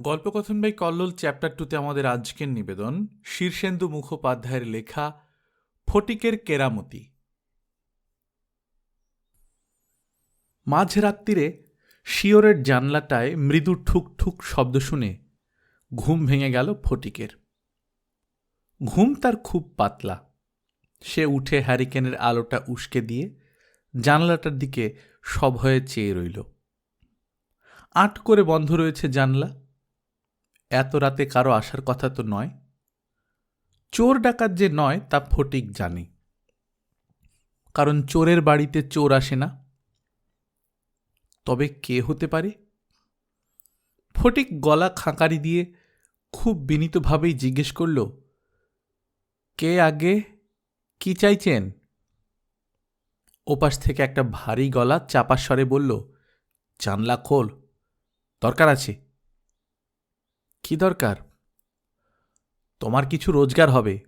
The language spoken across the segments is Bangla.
গল্পকথন বাই কল্লোল চ্যাপ্টার টুতে আমাদের আজকের নিবেদন শীর্ষেন্দু মুখোপাধ্যায়ের লেখা ফটিকের কেরামতি। মাঝরাত্রিরে শিওরের জানলাটায় মৃদু ঠুক ঠুক শব্দ শুনে ঘুম ভেঙে গেল ফটিকের। ঘুম তার খুব পাতলা। সে উঠে হ্যারিকেনের আলোটা উস্কে দিয়ে জানলাটার দিকে সভয়ে চেয়ে রইল। আট করে বন্ধ রয়েছে জানলা। এত রাতে কারও আসার কথা তো নয়। চোর ডাকাত যে নয়, তা ফটিক জানে। কারণ চোরের বাড়িতে চোর আসে না। তবে কে হতে পারে? ফটিক গলা খাঁকারি দিয়ে খুব বিনীতভাবেই জিজ্ঞেস করল, কে আগে? কি চাইছেন? ওপাশ থেকে একটা ভারী গলা চাপা স্বরে বলল, জানলা খোল, দরকার আছে। কি দরকার? তোমার কিছু রোজগার হবে।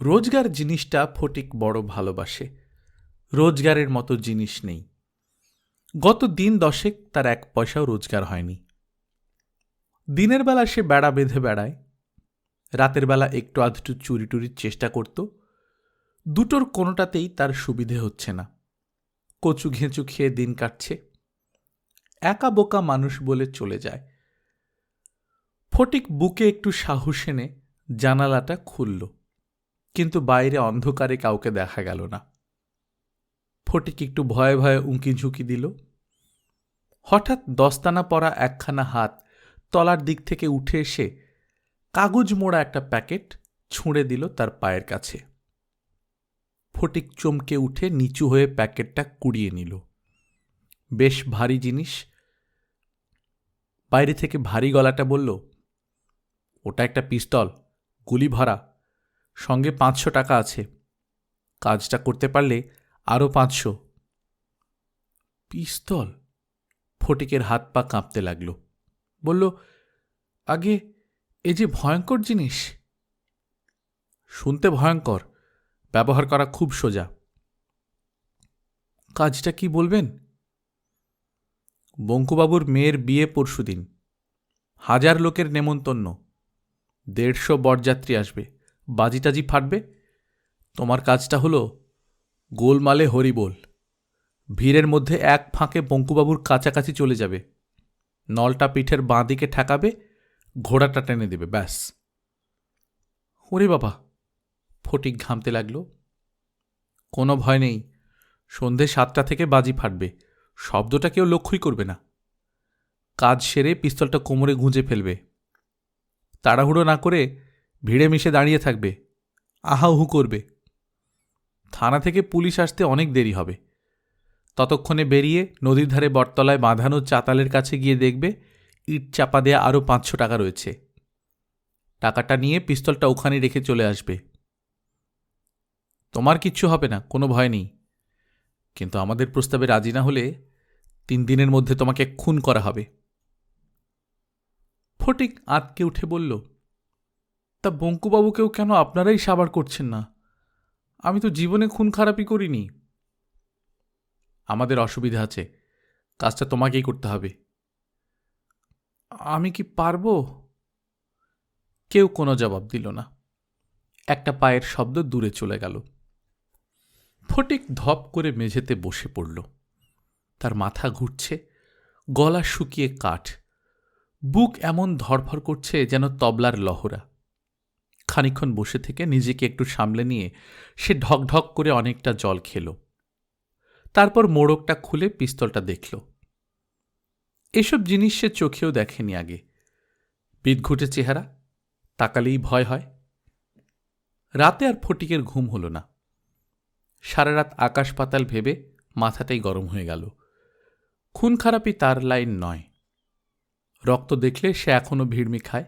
রোজগার জিনিসটা ফটিক বড় ভালোবাসে। রোজগারের মতো জিনিস নেই। গত দিন দশেক তার এক পয়সাও রোজগার হয়নি। দিনের বেলা সে বেড়া বেঁধে বেড়ায়। রাতের বেলা একটু আধটু চুরি টুরির চেষ্টা করত। দুটোর কোনোটাতেই তার সুবিধে হচ্ছে না। কচু ঘেঁচু খেয়ে দিন কাটছে। একা বোকা মানুষ বলে চলে যায়। ফটিক বুকে একটু সাহস এনে জানালাটা খুলল, কিন্তু বাইরে অন্ধকারে কাউকে দেখা গেল না। ফটিক একটু ভয়ে ভয়ে উঁকি ঝুঁকি দিল। হঠাৎ দস্তানা পরা একখানা হাত তলার দিক থেকে উঠে এসে কাগজ মোড়া একটা প্যাকেট ছুঁড়ে দিল তার পায়ের কাছে। ফটিক চমকে উঠে নিচু হয়ে প্যাকেটটা কুড়িয়ে নিল। বেশ ভারী জিনিস। বাইরে থেকে ভারী গলাটা বলল ওটা একটা পিস্তল, গুলি ভরা। সঙ্গে পাঁচশো টাকা আছে। কাজটা করতে পারলে আরও পাঁচশো। পিস্তল? ফটিকের হাত পা কাঁপতে লাগল। বলল, আগে এ যে ভয়ঙ্কর জিনিস। শুনতে ভয়ঙ্কর। ব্যবহার করা খুব সোজা। কাজটা কি বলবেন? বঙ্কুবাবুর মেয়ের বিয়ে পরশুদিন। হাজার লোকের নেমন্তন্ন। দেড়শো বরযাত্রী আসবে। বাজিটাজি ফাটবে। তোমার কাজটা হলো গোলমালে হরিবোল ভিড়ের মধ্যে এক ফাঁকে বঙ্কুবাবুর কাছাকাছি চলে যাবে। নলটা পিঠের বাঁ দিকে ঠেকাবে, ঘোড়াটা টেনে দেবে, ব্যাস। ওরে বাবা, ফটিক ঘামতে লাগল। কোনো ভয় নেই, সন্ধে সাতটা থেকে বাজি ফাটবে। শব্দটা কেউ লক্ষ্যই করবে না। কাজ সেরে পিস্তলটা কোমরে গুঁজে ফেলবে। তাড়াহুড়ো না করে ভিড়ে মিশে দাঁড়িয়ে থাকবে। আহাউহু করবে। থানা থেকে পুলিশ আসতে অনেক দেরি হবে। ততক্ষণে বেরিয়ে নদীর ধারে বটতলায় বাঁধানো চাতালের কাছে গিয়ে দেখবে ইট চাপা দেয়া আরও পাঁচশো টাকা রয়েছে। টাকাটা নিয়ে পিস্তলটা ওখানে রেখে চলে আসবে। তোমার কিচ্ছু হবে না, কোনো ভয় নেই। কিন্তু আমাদের প্রস্তাবে রাজি না হলে তিন দিনের মধ্যে তোমাকে খুন করা হবে। ফটিক আঁতকে উঠে বলল, তা বঙ্কুবাবুকেও কেন আপনারাই সাবার করছেন না? আমি তো জীবনে খুন খারাপই করিনি। আমাদের অসুবিধা আছে, কাজটা তোমাকেই করতে হবে। আমি কি পারব? কেউ কোনো জবাব দিল না। একটা পায়ের শব্দ দূরে চলে গেল। ফটিক ধপ করে মেঝেতে বসে পড়ল। তার মাথা ঘুরছে, গলা শুকিয়ে কাঠ। বুক এমন ধরফর করছে যেন তবলার লহরা। খানিক্ষণ বসে থেকে নিজেকে একটু সামলে নিয়ে সে ঢক ঢক করে অনেকটা জল খেল। তারপর মোড়কটা খুলে পিস্তলটা দেখল। এসব জিনিস সে চোখেও দেখেনি আগে। বিদঘুটে চেহারা, তাকালেই ভয় হয়। রাতে আর ফটিকের ঘুম হল না। সারা রাত আকাশ পাতাল ভেবে মাথাটাই গরম হয়ে গেল। খুন খারাপই তার লাইন নয়। রক্ত দেখলে সে এখনও ভিড়মি খায়।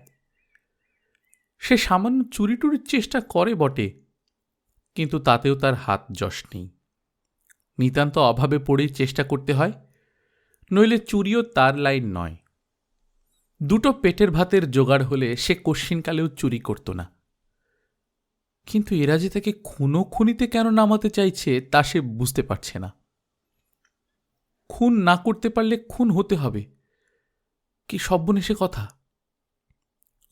সে সামান্য চুরি টুরির চেষ্টা করে বটে, কিন্তু তাতেও তার হাত যশ নেই। নিতান্ত অভাবে পড়েই চেষ্টা করতে হয়, নইলে চুরিও তার লাইন নয়। দুটো পেটের ভাতের জোগাড় হলে সে কশ্চিনকালেও চুরি করত না। কিন্তু এরা যে তাকে খুনো খুনিতে কেন নামাতে চাইছে তা সে বুঝতে পারছে না। খুন না করতে পারলে খুন হতে হবে। কি সব্যনেশে কথা?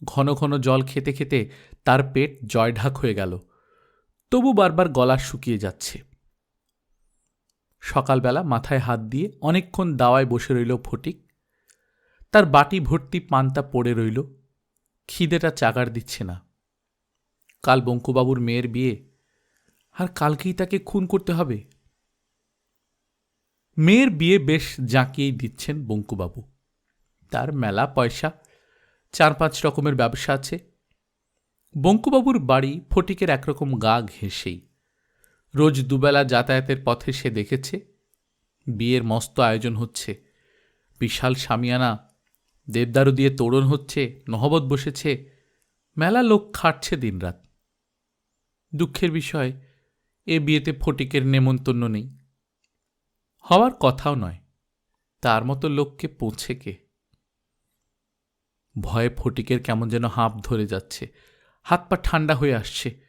ঘন ঘন জল খেতে খেতে তার পেট জয়ঢাক হয়ে গেল। তবু বারবার গলা শুকিয়ে যাচ্ছে। সকালবেলা মাথায় হাত দিয়ে অনেকক্ষণ দাওয়ায় বসে রইল ফটিক। তার বাটি ভর্তি পান্তা পড়ে রইল। খিদেটা চাগার দিচ্ছে না। কাল বঙ্কুবাবুর মেয়ের বিয়ে। আর কালকেই তাকে খুন করতে হবে। মেয়ের বিয়ে বেশ জাঁকিয়েই দিচ্ছেন বঙ্কুবাবু। তার মেলা পয়সা, চার পাঁচ রকমের ব্যবসা আছে। বঙ্কুবাবুর বাড়ি ফটিকের একরকম গা ঘেঁষেই। রোজ দুবেলা যাতায়াতের পথে সে দেখেছে, বিয়ের মস্ত আয়োজন হচ্ছে। বিশাল সামিয়ানা, দেবদারু দিয়ে তোড়ন হচ্ছে, নহবত বসেছে। মেলা লোক খাটছে দিনরাত। দুঃখের বিষয়, এ বিয়েতে ফটিকের নেমন্তন্ন নেই। হওয়ার কথাও নয়, তার মতো লোককে পৌঁছে কে? ভয়ে ফটিকের কেমন যেন হাঁপ ধরে যাচ্ছে। হাত পা ঠান্ডা হয়ে আসছে।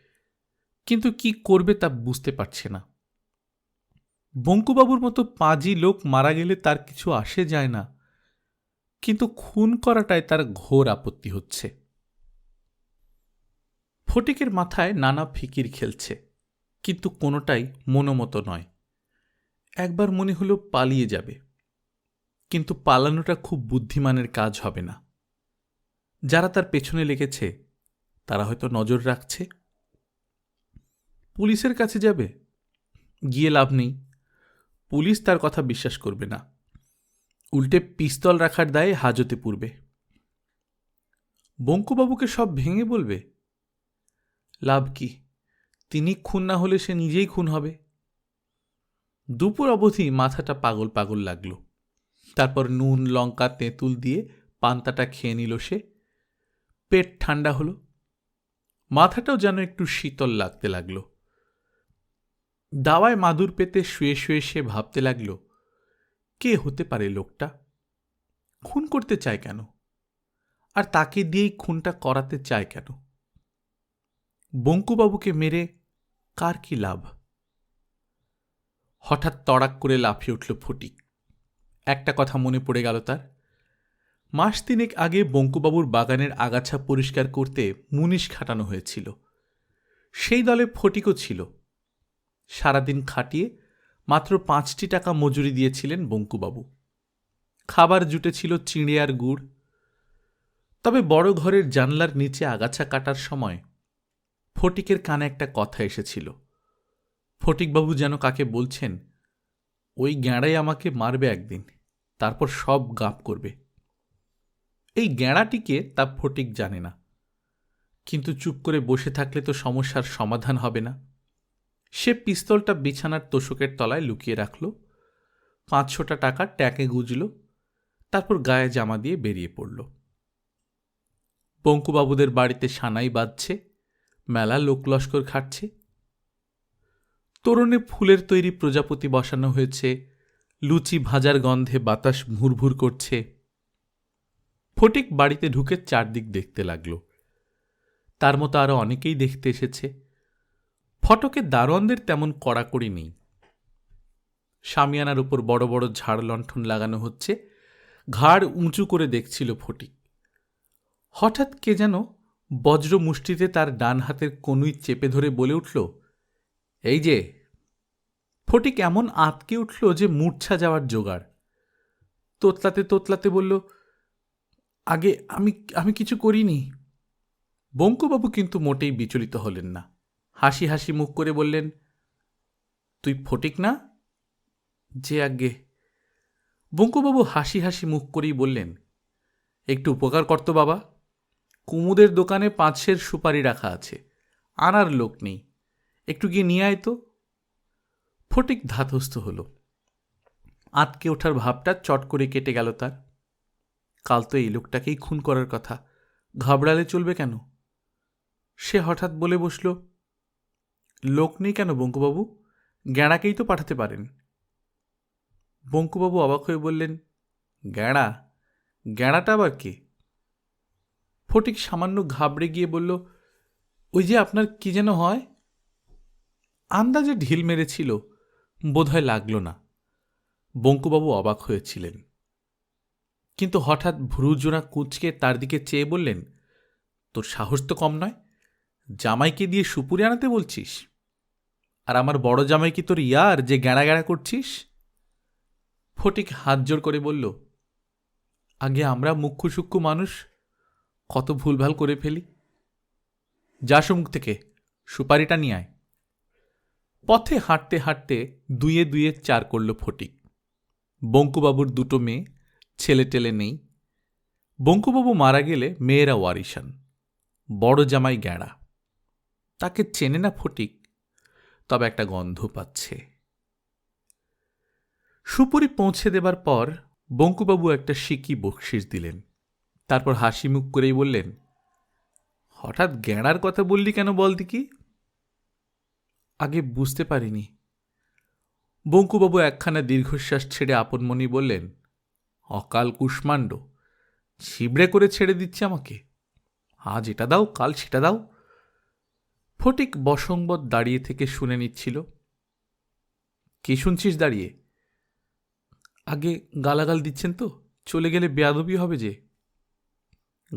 কিন্তু কি করবে তা বুঝতে পারছে না। বঙ্কুবাবুর মতো পাঁজি লোক মারা গেলে তার কিছু আসে যায় না। কিন্তু খুন করাটায় তার ঘোর আপত্তি হচ্ছে। ফটিকের মাথায় নানা ফিকির খেলছে, কিন্তু কোনোটাই মনোমতো নয়। একবার মনে হলো পালিয়ে যাবে, কিন্তু পালানোটা খুব বুদ্ধিমানের কাজ হবে না। যারা তার পেছনে লেগেছে, তারা হয়তো নজর রাখছে। পুলিশের কাছে যাবে? গিয়ে লাভ নেই। পুলিশ তার কথা বিশ্বাস করবে না। উল্টে পিস্তল রাখার দায়ে হাজতে পূর্বে বঙ্কুবাবুকে সব ভেঙে বলবে? লাভ কি? তিনি খুন না হলে সে নিজেই খুন হবে। দুপুর অবধি মাথাটা পাগল পাগল লাগল। তারপর নুন, লঙ্কা, তেঁতুল দিয়ে পান্তাটা খেয়ে নিল সে। পেট ঠান্ডা হলো। মাথাটাও যেন একটু শীতল লাগতে লাগল। দাওয়ায় মাদুর পেতে শুয়ে শুয়ে সে ভাবতে লাগল, কে হতে পারে লোকটা? খুন করতে চায় কেন? আর তাকে দিয়েই খুনটা করাতে চায় কেন? বঙ্কুবাবুকে মেরে কার কি লাভ? হঠাৎ তড়াক করে লাফিয়ে উঠল ফটিক। একটা কথা মনে পড়ে গেল তার। মাস তিনেক আগে বঙ্কুবাবুর বাগানের আগাছা পরিষ্কার করতে মুনিশ খাটানো হয়েছিল। সেই দলে ফটিকও ছিল। সারাদিন খাটিয়ে মাত্র পাঁচটি টাকা মজুরি দিয়েছিলেন বঙ্কুবাবু। খাবার জুটেছিল চিঁড়ে আর গুড়। তবে বড় ঘরের জানলার নিচে আগাছা কাটার সময় ফটিকের কানে একটা কথা এসেছিল। ফটিকবাবু যেন কাকে বলছেন, ওই গ্যাঁড়াই আমাকে মারবে একদিন, তারপর সব গাপ করবে। এই গ্যাঁড়াটিকে তা ফটিক জানে না। কিন্তু চুপ করে বসে থাকলে তো সমস্যার সমাধান হবে না। সে পিস্তলটা বিছানার তোষকের তলায় লুকিয়ে রাখল। পাঁচশোটা টাকা ট্যাকে গুজল, তারপর গায়ে জামা দিয়ে বেরিয়ে পড়ল। পঙ্কুবাবুদের বাড়িতে সানাই বাজছে মেলা লোকলস্কর খাটছে। তোরণে ফুলের তৈরি প্রজাপতি বসানো হয়েছে, লুচি ভাজার গন্ধে বাতাস ভুরভুর করছে। ফটিক বাড়িতে ঢুকে চারদিক দেখতে লাগল। তার মতো আরও অনেকেই দেখতে এসেছে। ফটকে দারোয়ানদের তেমন কড়াকড়ি নেই। সামিয়ানার উপর বড় বড় ঝাড় লণ্ঠন লাগানো হচ্ছে। ঘাড় উঁচু করে দেখছিল ফটিক। হঠাৎ কে যেন বজ্র মুষ্টিতে তার ডান হাতের কনুই চেপে ধরে বলে উঠল, এই যে। ফটিক এমন আতকে উঠল যে মূর্ছা যাওয়ার জোগাড়। তোতলাতে তোতলাতে বলল আগে আমি আমি কিছু করিনি। বঙ্কুবাবু কিন্তু মোটেই বিচলিত হলেন না। হাসি হাসি মুখ করে বললেন, তুই ফটিক না? যে আজ্ঞে। বঙ্কুবাবু হাসি হাসি মুখ করেই বললেন, একটু উপকার করতো বাবা। কুমুদের দোকানে পাঁচশের সুপারি রাখা আছে। আনার লোক নেই। একটু গিয়ে নিয়ে আয় তো। ফটিক ধাতস্থ হল। আটকে ওঠার ভাবটা চট করে কেটে গেল তার। কাল তো এই লোকটাকেই খুন করার কথা। ঘাবড়ালে চলবে কেন? সে হঠাৎ বলে বসল, লোক নেই কেন বঙ্কুবাবু? গ্যাঁড়াকেই তো পাঠাতে পারেন। বঙ্কুবাবু অবাক হয়ে বললেন, গ্যাঁড়া? গ্যাঁড়াটা আবার কে? ফটিক সামান্য ঘাবড়ে গিয়ে বলল, ওই যে আপনার কি যেন হয়? আন্দাজে ঢিল মেরেছিল, বোধহয় লাগল না। বঙ্কুবাবু অবাক হয়েছিলেন। কিন্তু হঠাৎ ভ্রুজোড়া কুঁচকে তার দিকে চেয়ে বললেন, তোর সাহস তো কম নয়। জামাইকে দিয়ে সুপুরি আনাতে বলছিস? আর আমার বড় জামাই কি তোর ইয়ার যে গ্যাঁড়া করছিস? ফটিক হাত জোর করে বলল, আগে আমরা মুখ্য মানুষ, কত ভুলভাল করে ফেলি। যা মুখ থেকে, সুপারিটা নিয়ে আয়। পথে হাঁটতে হাঁটতে দুয়ে দুয়ে চার করল ফটিক। বঙ্কুবাবুর দুটো মেয়ে ছেলে টেলে নেই। বঙ্কুবাবু মারা গেলে মেয়েরা ওয়ারিশান, বড় জামাই গ্যাঁড়া। তাকে চেনে না ফটিক, তবে একটা গন্ধ পাচ্ছে। সুপুরি পৌঁছে দেবার পর বঙ্কুবাবু একটা সিকি বকশিস দিলেন। তারপর হাসি মুখ করেই বললেন, হঠাৎ গ্যাঁড়ার কথা বললি কেন বল দিকি আগে বুঝতে পারিনি। বঙ্কুবাবু একখানা দীর্ঘশ্বাস ছেড়ে আপন মনি বললেন অকাল কুষ্মাণ্ড। ছিবড়ে করে ছেড়ে দিচ্ছে আমাকে। আজ এটা দাও, কাল সেটা দাও। ফটিক বসংবত দাঁড়িয়ে থেকে শুনে নিচ্ছিল। কি শুনছিস দাঁড়িয়ে? আগে গালাগাল দিচ্ছেন তো, চলে গেলে বেয়াদবি হবে যে।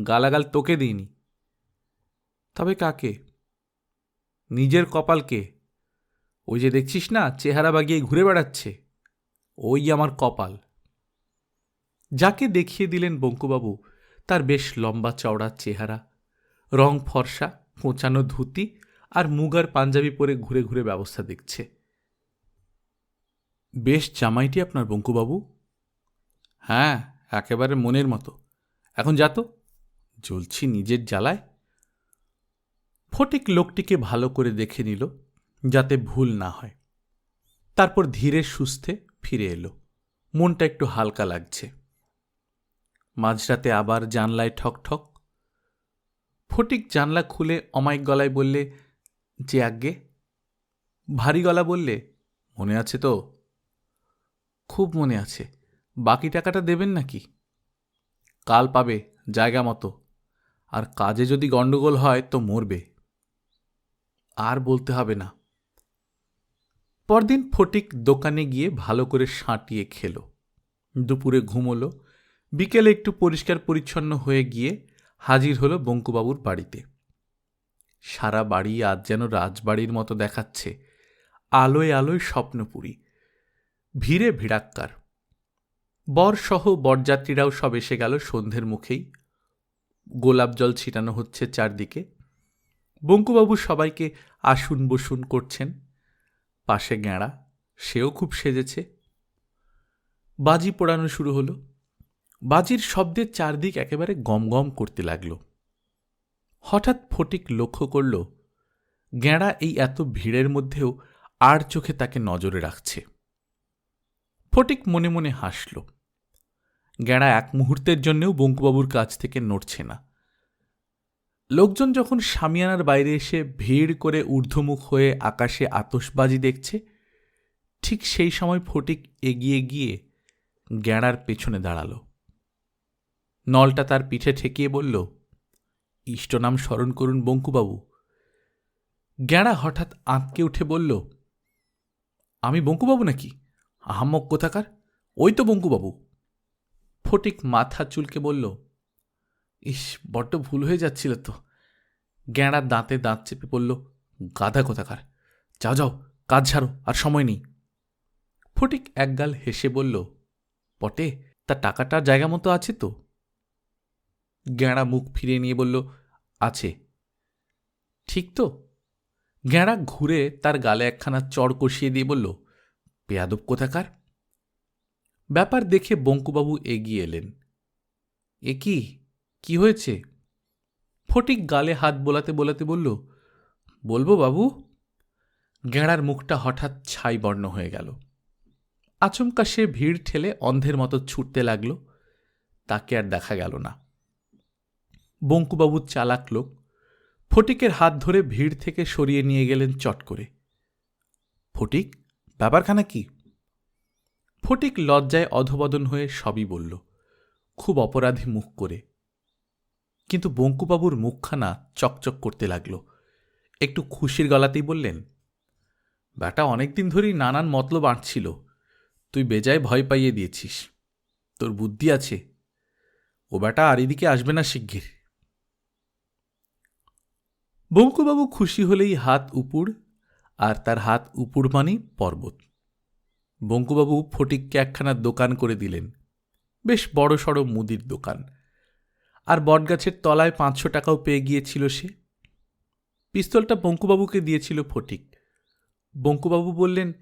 গালাগাল তোকে দিইনি। তবে কাকে? নিজের কপালকে। ওই যে দেখছিস না, চেহারা বাগিয়ে ঘুরে বেড়াচ্ছে। ওই আমার কপাল। যাকে দেখিয়ে দিলেন বঙ্কুবাবু, তার বেশ লম্বা চওড়া চেহারা, রং ফর্সা, কোঁচানো ধুতি আর মুগার পাঞ্জাবি পরে ঘুরে ঘুরে ব্যবস্থা দেখছে। বেশ জামাইটি আপনার বঙ্কুবাবু? হ্যাঁ একেবারে মনের মতো। এখন যা তো, জ্বলছি নিজের জ্বালায়। ফটিক লোকটিকে ভালো করে দেখে নিল, যাতে ভুল না হয়। তারপর ধীরে সুস্থে ফিরে এলো। মনটা একটু হালকা লাগছে। মাঝরাতে আবার জানলায় ঠক ঠক। ফটিক জানলা খুলে অমায়িক গলায় বললে, যে আজ্ঞে? ভারী গলা বললে, মনে আছে তো? খুব মনে আছে। বাকি টাকাটা দেবেন নাকি? কাল পাবে, জায়গা মতো। আর কাজে যদি গণ্ডগোল হয় তো মরবে। আর বলতে হবে না। পরদিন ফটিক দোকানে গিয়ে ভালো করে সাঁটিয়ে খেল। দুপুরে ঘুমোলো। বিকেলে একটু পরিষ্কার পরিচ্ছন্ন হয়ে গিয়ে হাজির হলো বঙ্কুবাবুর বাড়িতে। সারা বাড়ি আজ যেন রাজবাড়ির মতো দেখাচ্ছে, আলোয় আলোয় স্বপ্নপুরী, ভিড়ে ভিড়াক্কার। বরসহ বরযাত্রীরাও সব এসে গেল সন্ধ্যের মুখেই। গোলাপ জল ছিটানো হচ্ছে চারদিকে। বঙ্কুবাবু সবাইকে আসুন বসুন করছেন। পাশে গেঁড়া সেও খুব সেজেছে। বাজি পোড়ানো শুরু হলো। বাজির শব্দের চারদিক একেবারে গমগম করতে লাগল। হঠাৎ ফটিক লক্ষ্য করল গেঁড়া এই এত ভিড়ের মধ্যেও আর চোখে তাকে নজরে রাখছে। ফটিক মনে মনে হাসল গেঁড়া এক মুহূর্তের জন্যেও বঙ্কুবাবুর কাছ থেকে নড়ছে না। লোকজন যখন সামিয়ানার বাইরে এসে ভিড় করে ঊর্ধ্বমুখ হয়ে আকাশে আতসবাজি দেখছে, ঠিক সেই সময় ফটিক এগিয়ে গিয়ে গ্যাঁড়ার পেছনে দাঁড়াল। নলটা তার পিঠে ঠেকিয়ে বলল ইষ্টনাম স্মরণ করুন বঙ্কুবাবু। গ্যাঁড়া হঠাৎ আঁতকে উঠে বলল, আমি বঙ্কুবাবু নাকি? আহাম্মক কোথাকার? ওই তো বঙ্কুবাবু। ফটিক মাথা চুলকে বলল, ইস, বড্ড ভুল হয়ে যাচ্ছিল তো। গ্যাঁড়া দাঁতে দাঁত চেপে পড়ল গাধা কোথাকার? যাও যাও, কাজ ছাড়ো আর সময় নেই। ফটিক একগাল হেসে বলল পটে তা টাকাটা জায়গা মতো আছে তো? গ্যাঁড়া মুখ ফিরিয়ে নিয়ে বলল, আছে। ঠিক তো। গ্যাঁড়া ঘুরে তার গালে একখানা চড় কষিয়ে দিয়ে বলল পেয়াদব কোথাকার? ব্যাপার দেখে বঙ্কুবাবু এগিয়ে এলেন। এ কি? কি হয়েছে? ফটিক গালে হাত বোলাতে বোলাতে বলল, বলব বাবু? গ্যাঁড়ার মুখটা হঠাৎ ছাই বর্ণ হয়ে গেল। আচমকা সে ভিড় ঠেলে অন্ধের মতো ছুটতে লাগল, তাকে আর দেখা গেল না। বঙ্কুবাবু চালাক লোক, ফটিকের হাত ধরে ভিড় থেকে সরিয়ে নিয়ে গেলেন চট করে। ফটিক, ব্যাপারখানা কি? ফটিক লজ্জায় অধবদন হয়ে সবই বলল, খুব অপরাধী মুখ করে। কিন্তু বঙ্কুবাবুর মুখখানা চকচক করতে লাগল। একটু খুশির গলাতেই বললেন, ব্যাটা, অনেকদিন ধরেই নানান মতলব আঁটছিল। তুই বেজায় ভয় পাইয়ে দিয়েছিস। তোর বুদ্ধি আছে। ও ব্যাটা আর এদিকে আসবে না শিগগির। বঙ্কুবাবু খুশি হলেই হাত উপুড়, আর তার হাত উপুড় মানেই পর্বত। বঙ্কুবাবু ফটিককে একখানা দোকান করে দিলেন। বেশ বড় সড়ো মুদির দোকান। আর বটগাছের তলায় পাঁচশো টাকাও পেয়ে গিয়েছিল সে। পিস্তলটা বঙ্কুবাবুকে দিয়েছিল ফটিক। বঙ্কুবাবু বললেন,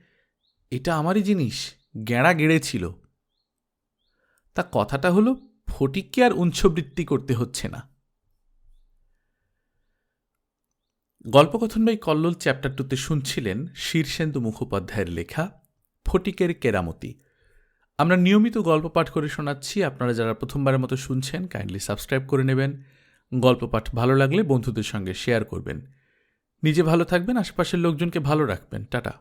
এটা আমারই জিনিস, গেঁড়া গেড়েছিল। তা কথাটা হলো, ফটিককে আর উঞ্ছবৃত্তি করতে হচ্ছে না। গল্পকথন বাই কল্লোল চ্যাপ্টার টুতে শুনছিলেন শীর্ষেন্দু মুখোপাধ্যায়ের লেখা ফটিকের কেরামতি। আমরা নিয়মিত গল্প পাঠ করে শোনাচ্ছি। আপনারা যারা প্রথমবারের মতো শুনছেন কাইন্ডলি সাবস্ক্রাইব করে নেবেন। গল্প পাঠ ভালো লাগলে বন্ধুদের সঙ্গে শেয়ার করবেন। নিজে ভালো থাকবেন, আশেপাশের লোকজনকে ভালো রাখবেন। টাটা।